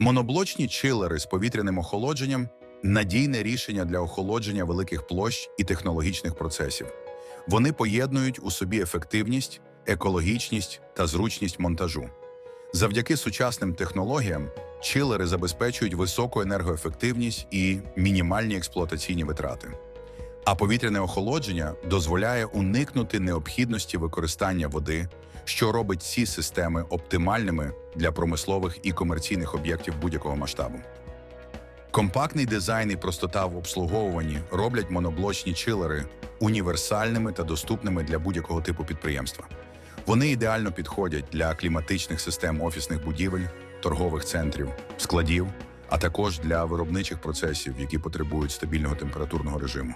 Моноблочні чилери з повітряним охолодженням надійне рішення для охолодження великих площ і технологічних процесів. Вони поєднують у собі ефективність, екологічність та зручність монтажу. Завдяки сучасним технологіям чилери забезпечують високу енергоефективність і мінімальні експлуатаційні витрати. А повітряне охолодження дозволяє уникнути необхідності використання води, що робить ці системи оптимальними для промислових і комерційних об'єктів будь-якого масштабу. Компактний дизайн і простота в обслуговуванні роблять моноблочні чилери універсальними та доступними для будь-якого типу підприємства. Вони ідеально підходять для кліматичних систем офісних будівель, торгових центрів, складів, а також для виробничих процесів, які потребують стабільного температурного режиму.